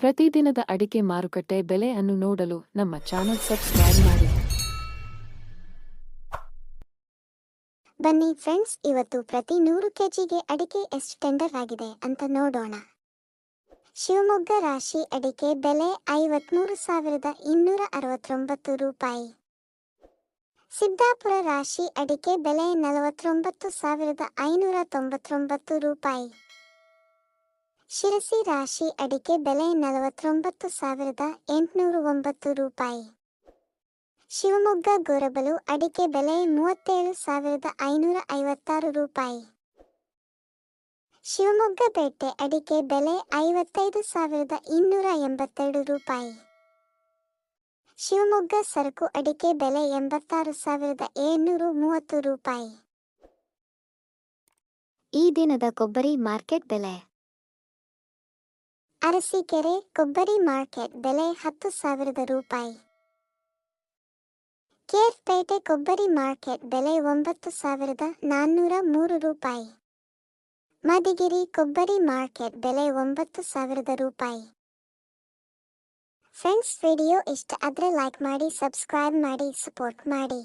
ಪ್ರತಿದಿನದ ಅಡಿಕೆ ಮಾರುಕಟ್ಟೆ ಬೆಲೆ ಅನ್ನು ನೋಡಲು ನಮ್ಮ ಚಾನೆಲ್ ಸಬ್ಸ್ಕ್ರೈಬ್ ಮಾಡಿ. ಬನ್ನಿ ಫ್ರೆಂಡ್ಸ್, ಇವತ್ತು ಪ್ರತಿ ನೂರು ಕೆಜಿಗೆ ಅಡಿಕೆ ಎಷ್ಟು ಟೆಂಡರ್ ಆಗಿದೆ ಅಂತ ನೋಡೋಣ. ಶಿವಮೊಗ್ಗ ರಾಶಿ ಅಡಿಕೆ ಬೆಲೆ ಐವತ್ಮೂರು ಸಾವಿರದ ಇನ್ನೂರ ಅರವತ್ತೊಂಬತ್ತು ರೂಪಾಯಿ. ಸಿದ್ದಾಪುರ ರಾಶಿ ಅಡಿಕೆ ಬೆಲೆ ನಲವತ್ತೊಂಬತ್ತು ಸಾವಿರದ ಐನೂರ ತೊಂಬತ್ತೊಂಬತ್ತು ರೂಪಾಯಿ. ಶಿರಸಿ ರಾಶಿ ಅಡಿಕೆ ಬೆಲೆ ನಲವತ್ತೊಂಬತ್ತು ಸಾವಿರದ ಎಂಟುನೂರ ಒಂಬತ್ತು ರೂಪಾಯಿ. ಶಿವಮೊಗ್ಗ ಗೊರಬಲು ಅಡಿಕೆ ಬೆಲೆ ಮೂವತ್ತೇಳು ಸಾವಿರದ ಐನೂರ ಐವತ್ತಾರು ರೂಪಾಯಿ. ಶಿವಮೊಗ್ಗ ಪೇಟೆ ಅಡಿಕೆ ಬೆಲೆ ಐವತ್ತೈದು ಸಾವಿರದ ಇನ್ನೂರ ಎಂಬತ್ತೆರಡು ರೂಪಾಯಿ. ಶಿವಮೊಗ್ಗ ಸರಕು ಅಡಿಕೆ ಬೆಲೆ ಎಂಬತ್ತಾರು ಸಾವಿರದ ಏಳ್ನೂರು ಮೂವತ್ತು ರೂಪಾಯಿ. ಈ ದಿನದ ಕೊಬ್ಬರಿ ಮಾರ್ಕೆಟ್ ಬೆಲೆ. ಅರಸೀಕೆರೆ ಕೊಬ್ಬರಿ ಮಾರ್ಕೆಟ್ ಬೆಲೆ ಹತ್ತು ಸಾವಿರದ ರೂಪಾಯಿ. ಕೇರ್ಪೇಟೆ ಕೊಬ್ಬರಿ ಮಾರ್ಕೆಟ್ ಬೆಲೆ ಒಂಬತ್ತು ಸಾವಿರದ ನಾನ್ನೂರ ಮೂರು ರೂಪಾಯಿ. ಮದಿಗಿರಿ ಕೊಬ್ಬರಿ ಮಾರ್ಕೆಟ್ ಬೆಲೆ ಒಂಬತ್ತು ಸಾವಿರದ ರೂಪಾಯಿ. ಫ್ರೆಂಡ್ಸ್, ವಿಡಿಯೋ ಇಷ್ಟ ಆದರೆ ಲೈಕ್ ಮಾಡಿ, ಸಬ್ಸ್ಕ್ರೈಬ್ ಮಾಡಿ, ಸಪೋರ್ಟ್ ಮಾಡಿ.